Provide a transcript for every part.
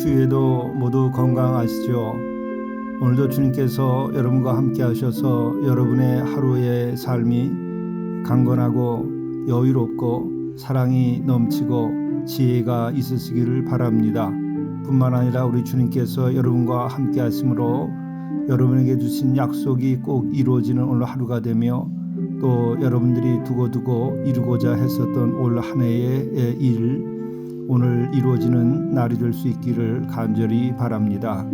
수요에도 모두 건강하시죠. 오늘도 주님께서 여러분과 함께 하셔서 여러분의 하루의 삶이 강건하고 여유롭고 사랑이 넘치고 지혜가 있으시기를 바랍니다. 뿐만 아니라 우리 주님께서 여러분과 함께 하심으로 여러분에게 주신 약속이 꼭 이루어지는 오늘 하루가 되며 또 여러분들이 두고두고 이루고자 했었던 올 한 해의 일 오늘 이루어지는 날이 될 수 있기를 간절히 바랍니다.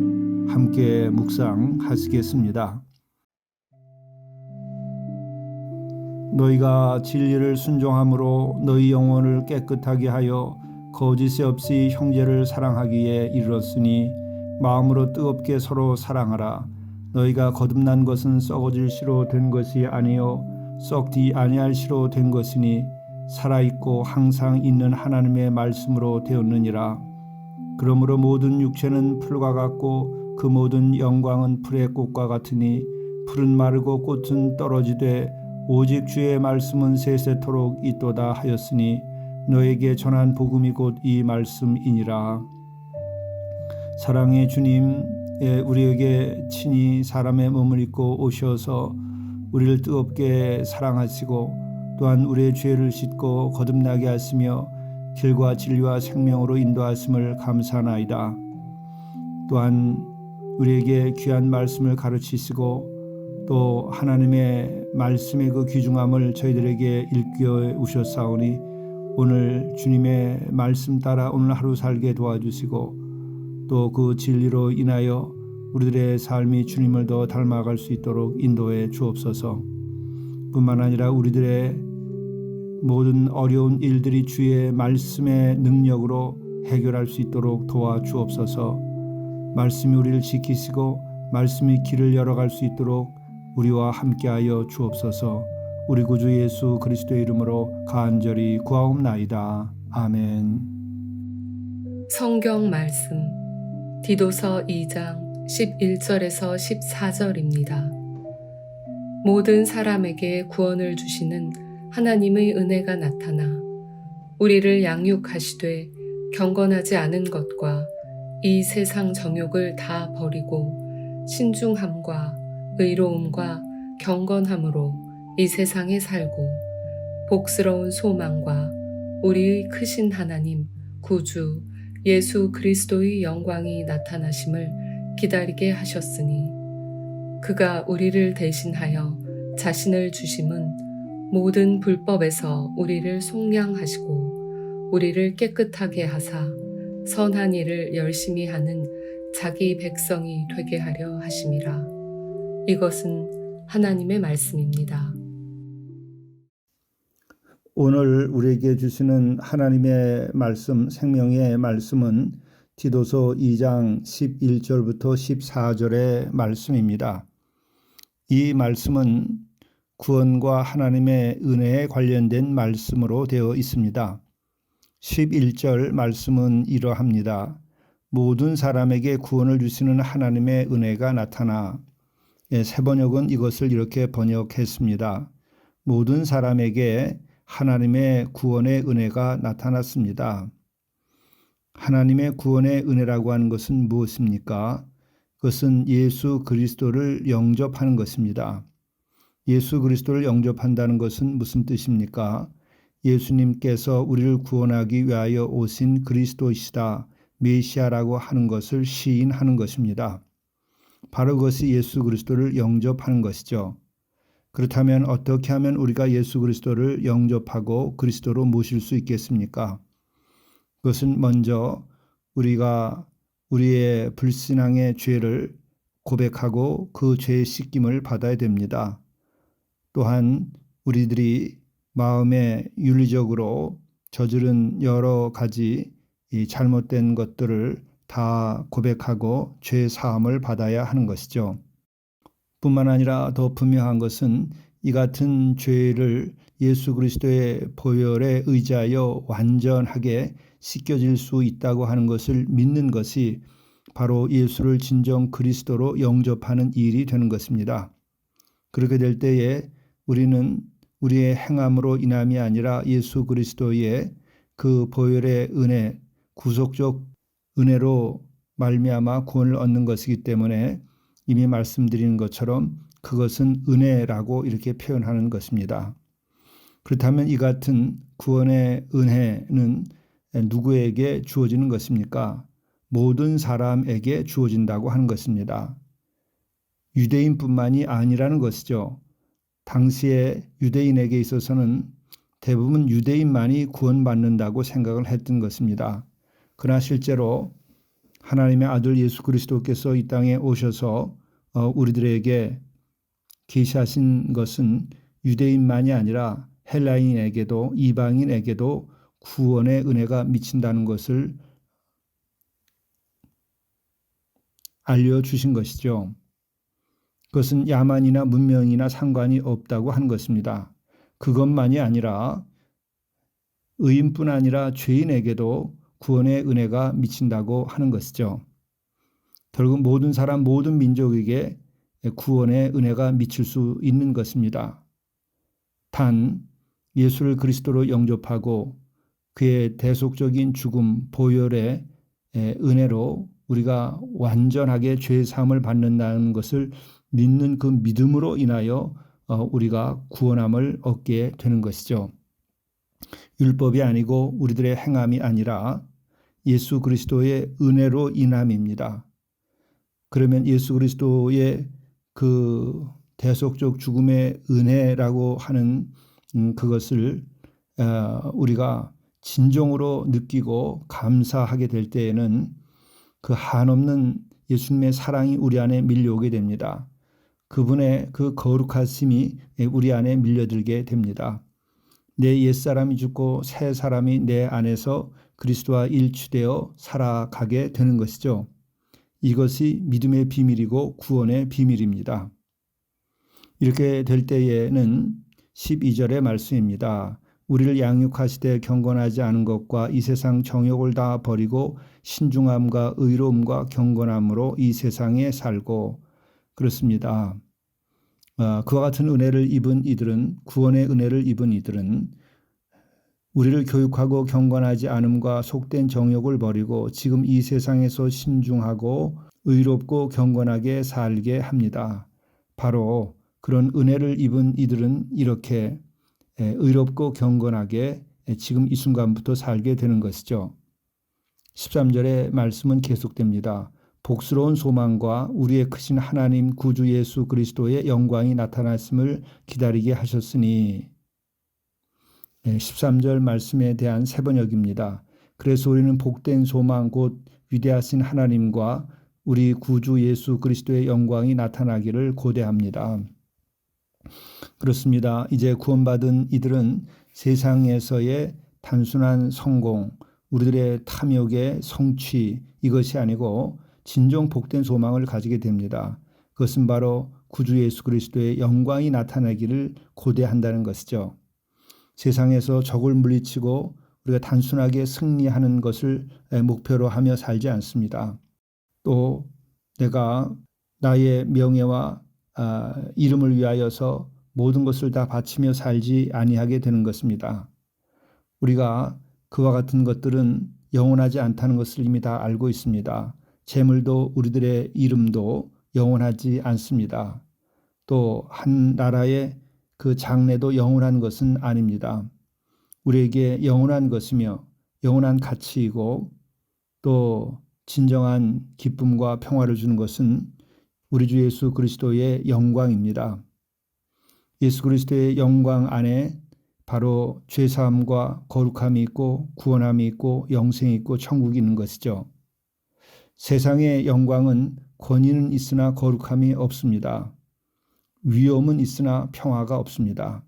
함께 묵상하시겠습니다. 너희가 진리를 순종함으로 너희 영혼을 깨끗하게 하여 거짓이 없이 형제를 사랑하기에 이르렀으니 마음으로 뜨겁게 서로 사랑하라. 너희가 거듭난 것은 썩어질 시로 된 것이 아니요 썩지 아니할 시로 된 것이니 살아있고 항상 있는 하나님의 말씀으로 되었느니라. 그러므로 모든 육체는 풀과 같고 그 모든 영광은 풀의 꽃과 같으니 풀은 마르고 꽃은 떨어지되 오직 주의 말씀은 세세토록 있도다 하였으니 너에게 전한 복음이 곧 이 말씀이니라. 사랑의 주님, 예, 우리에게 친히 사람의 몸을 입고 오셔서 우리를 뜨겁게 사랑하시고 또한 우리의 죄를 씻고 거듭나게 하시며 길과 진리와 생명으로 인도하심을 감사하나이다. 또한 우리에게 귀한 말씀을 가르치시고 또 하나님의 말씀의 그 귀중함을 저희들에게 일깨워 오셨사오니 오늘 주님의 말씀 따라 오늘 하루 살게 도와주시고 또 그 진리로 인하여 우리들의 삶이 주님을 더 닮아갈 수 있도록 인도해 주옵소서. 뿐만 아니라 우리들의 모든 어려운 일들이 주의 말씀의 능력으로 해결할 수 있도록 도와 주옵소서. 말씀이 우리를 지키시고 말씀이 길을 열어갈 수 있도록 우리와 함께하여 주옵소서. 우리 구주 예수 그리스도의 이름으로 간절히 구하옵나이다. 아멘. 성경 말씀 디도서 2장 11절에서 14절입니다. 모든 사람에게 구원을 주시는 하나님의 은혜가 나타나 우리를 양육하시되 경건하지 않은 것과 이 세상 정욕을 다 버리고 신중함과 의로움과 경건함으로 이 세상에 살고 복스러운 소망과 우리의 크신 하나님 구주 예수 그리스도의 영광이 나타나심을 기다리게 하셨으니 그가 우리를 대신하여 자신을 주심은 모든 불법에서 우리를 속량하시고 우리를 깨끗하게 하사 선한 일을 열심히 하는 자기 백성이 되게 하려 하심이라. 이것은 하나님의 말씀입니다. 오늘 우리에게 주시는 하나님의 말씀, 생명의 말씀은 디도서 2장 11절부터 14절의 말씀입니다. 이 말씀은 구원과 하나님의 은혜에 관련된 말씀으로 되어 있습니다. 11절 말씀은 이러합니다. 모든 사람에게 구원을 주시는 하나님의 은혜가 나타나 예, 세 번역은 이것을 이렇게 번역했습니다. 모든 사람에게 하나님의 구원의 은혜가 나타났습니다. 하나님의 구원의 은혜라고 하는 것은 무엇입니까? 그것은 예수 그리스도를 영접하는 것입니다. 예수 그리스도를 영접한다는 것은 무슨 뜻입니까? 예수님께서 우리를 구원하기 위하여 오신 그리스도이시다. 메시아라고 하는 것을 시인하는 것입니다. 바로 그것이 예수 그리스도를 영접하는 것이죠. 그렇다면 어떻게 하면 우리가 예수 그리스도를 영접하고 그리스도로 모실 수 있겠습니까? 그것은 먼저 우리가 우리의 불신앙의 죄를 고백하고 그 죄의 씻김을 받아야 됩니다. 또한 우리들이 마음에 윤리적으로 저지른 여러 가지 이 잘못된 것들을 다 고백하고 죄 사함을 받아야 하는 것이죠. 뿐만 아니라 더 분명한 것은 이 같은 죄를 예수 그리스도의 보혈에 의지하여 완전하게 씻겨질 수 있다고 하는 것을 믿는 것이 바로 예수를 진정 그리스도로 영접하는 일이 되는 것입니다. 그렇게 될 때에 우리는 우리의 행함으로 인함이 아니라 예수 그리스도의 그 보혈의 은혜, 구속적 은혜로 말미암아 구원을 얻는 것이기 때문에 이미 말씀드린 것처럼 그것은 은혜라고 이렇게 표현하는 것입니다. 그렇다면 이 같은 구원의 은혜는 누구에게 주어지는 것입니까? 모든 사람에게 주어진다고 하는 것입니다. 유대인뿐만이 아니라는 것이죠. 당시에 유대인에게 있어서는 대부분 유대인만이 구원받는다고 생각을 했던 것입니다. 그러나 실제로 하나님의 아들 예수 그리스도께서 이 땅에 오셔서 어, 우리들에게 계시하신 것은 유대인만이 아니라 헬라인에게도 이방인에게도 구원의 은혜가 미친다는 것을 알려주신 것이죠. 그것은 야만이나 문명이나 상관이 없다고 하는 것입니다. 그것만이 아니라 의인뿐 아니라 죄인에게도 구원의 은혜가 미친다고 하는 것이죠. 결국 모든 사람, 모든 민족에게 구원의 은혜가 미칠 수 있는 것입니다. 단 예수를 그리스도로 영접하고 그의 대속적인 죽음, 보혈의 은혜로 우리가 완전하게 죄 사함을 받는다는 것을 믿는 그 믿음으로 인하여 어, 우리가 구원함을 얻게 되는 것이죠. 율법이 아니고 우리들의 행함이 아니라 예수 그리스도의 은혜로 인함입니다. 그러면 예수 그리스도의 그 대속적 죽음의 은혜라고 하는 음, 그것을 어, 우리가 진정으로 느끼고 감사하게 될 때에는 그 한없는 예수님의 사랑이 우리 안에 밀려오게 됩니다. 그분의 그 거룩하심이 우리 안에 밀려들게 됩니다. 내 옛사람이 죽고 새 사람이 내 안에서 그리스도와 일치되어 살아가게 되는 것이죠. 이것이 믿음의 비밀이고 구원의 비밀입니다. 이렇게 될 때에는 12절의 말씀입니다. 우리를 양육하시되 경건하지 않은 것과 이 세상 정욕을 다 버리고 신중함과 의로움과 경건함으로 이 세상에 살고 그렇습니다. 어, 그와 같은 은혜를 입은 이들은 구원의 은혜를 입은 이들은 우리를 교육하고 경건하지 않음과 속된 정욕을 버리고 지금 이 세상에서 신중하고 의롭고 경건하게 살게 합니다. 바로 그런 은혜를 입은 이들은 이렇게 의롭고 경건하게 지금 이 순간부터 살게 되는 것이죠. 13절의 말씀은 계속됩니다. 복스러운 소망과 우리의 크신 하나님 구주 예수 그리스도의 영광이 나타났음을 기다리게 하셨으니 13절 말씀에 대한 세 번역입니다. 그래서 우리는 복된 소망 곧 위대하신 하나님과 우리 구주 예수 그리스도의 영광이 나타나기를 고대합니다. 그렇습니다. 이제 구원받은 이들은 세상에서의 단순한 성공, 우리들의 탐욕의 성취 이것이 아니고 진정 복된 소망을 가지게 됩니다. 그것은 바로 구주 예수 그리스도의 영광이 나타나기를 고대한다는 것이죠. 세상에서 적을 물리치고 우리가 단순하게 승리하는 것을 목표로 하며 살지 않습니다. 또 내가 나의 명예와 아, 이름을 위하여서 모든 것을 다 바치며 살지 아니하게 되는 것입니다. 우리가 그와 같은 것들은 영원하지 않다는 것을 이미 다 알고 있습니다. 재물도 우리들의 이름도 영원하지 않습니다. 또 한 나라의 그 장래도 영원한 것은 아닙니다. 우리에게 영원한 것이며 영원한 가치이고 또 진정한 기쁨과 평화를 주는 것은 우리 주 예수 그리스도의 영광입니다. 예수 그리스도의 영광 안에 바로 죄사함과 거룩함이 있고 구원함이 있고 영생이 있고 천국이 있는 것이죠. 세상의 영광은 권위는 있으나 거룩함이 없습니다. 위엄은 있으나 평화가 없습니다.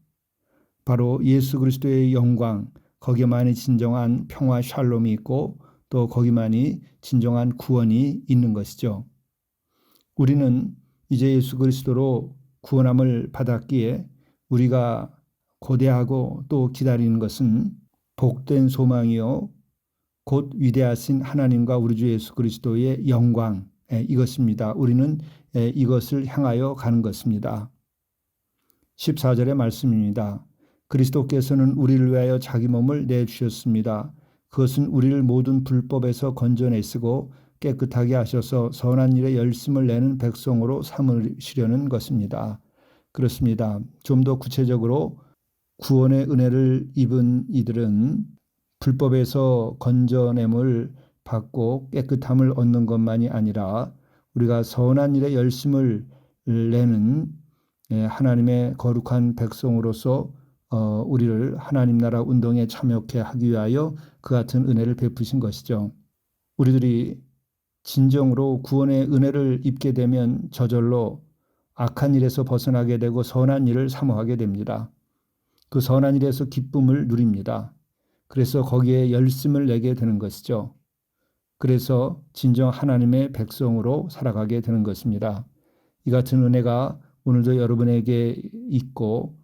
바로 예수 그리스도의 영광, 거기만이 진정한 평화 샬롬이 있고 또 거기만이 진정한 구원이 있는 것이죠. 우리는 이제 예수 그리스도로 구원함을 받았기에 우리가 고대하고 또 기다리는 것은 복된 소망이요 곧 위대하신 하나님과 우리 주 예수 그리스도의 영광 이것입니다. 우리는 이것을 향하여 가는 것입니다. 14절의 말씀입니다. 그리스도께서는 우리를 위하여 자기 몸을 내주셨습니다. 그것은 우리를 모든 불법에서 건져내시고 깨끗하게 하셔서 선한 일에 열심을 내는 백성으로 삼으시려는 것입니다. 그렇습니다. 좀 더 구체적으로 구원의 은혜를 입은 이들은 불법에서 건져냄을 받고 깨끗함을 얻는 것만이 아니라 우리가 선한 일에 열심을 내는 예, 하나님의 거룩한 백성으로서 어, 우리를 하나님 나라 운동에 참여케 하기 위하여 그 같은 은혜를 베푸신 것이죠. 우리들이 진정으로 구원의 은혜를 입게 되면 저절로 악한 일에서 벗어나게 되고 선한 일을 사모하게 됩니다. 그 선한 일에서 기쁨을 누립니다. 그래서 거기에 열심을 내게 되는 것이죠. 그래서 진정 하나님의 백성으로 살아가게 되는 것입니다. 이 같은 은혜가 오늘도 여러분에게 있고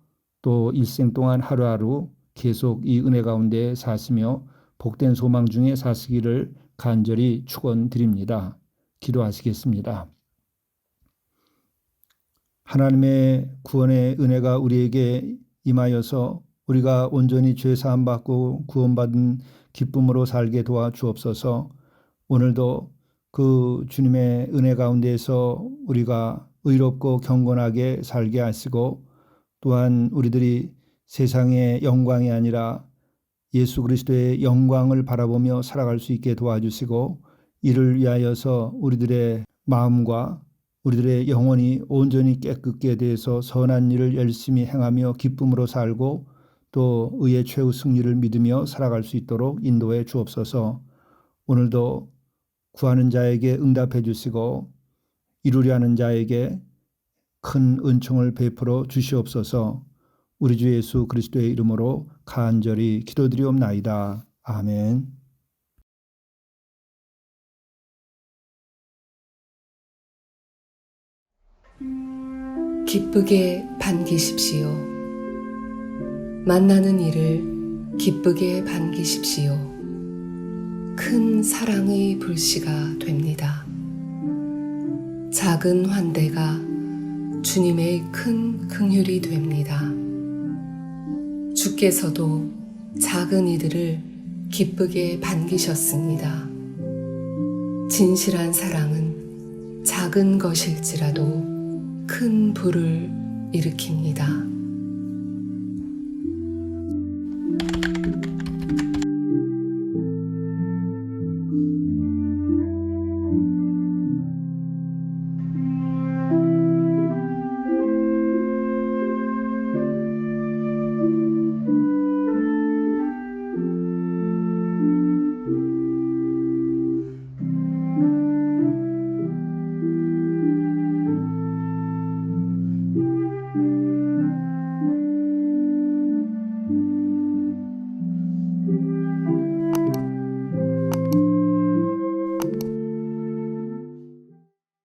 또 일생 동안 하루하루 계속 이 은혜 가운데 사시며 복된 소망 중에 사시기를 간절히 축원드립니다. 기도하시겠습니다. 하나님의 구원의 은혜가 우리에게 임하여서 우리가 온전히 죄 사함 받고 구원받은 기쁨으로 살게 도와 주옵소서. 오늘도 그 주님의 은혜 가운데서 우리가 의롭고 경건하게 살게 하시고 또한 우리들이 세상의 영광이 아니라 예수 그리스도의 영광을 바라보며 살아갈 수 있게 도와주시고 이를 위하여서 우리들의 마음과 우리들의 영혼이 온전히 깨끗게 되어서 선한 일을 열심히 행하며 기쁨으로 살고 또 의의 최후 승리를 믿으며 살아갈 수 있도록 인도해 주옵소서. 오늘도 구하는 자에게 응답해 주시고 이루려 하는 자에게 큰 은총을 베풀어 주시옵소서. 우리 주 예수 그리스도의 이름으로 간절히 기도드리옵나이다. 아멘. 기쁘게 반기십시오. 만나는 이를 기쁘게 반기십시오. 큰 사랑의 불씨가 됩니다. 작은 환대가 주님의 큰 긍휼이 됩니다. 주께서도 작은 이들을 기쁘게 반기셨습니다. 진실한 사랑은 작은 것일지라도 큰 불을 일으킵니다.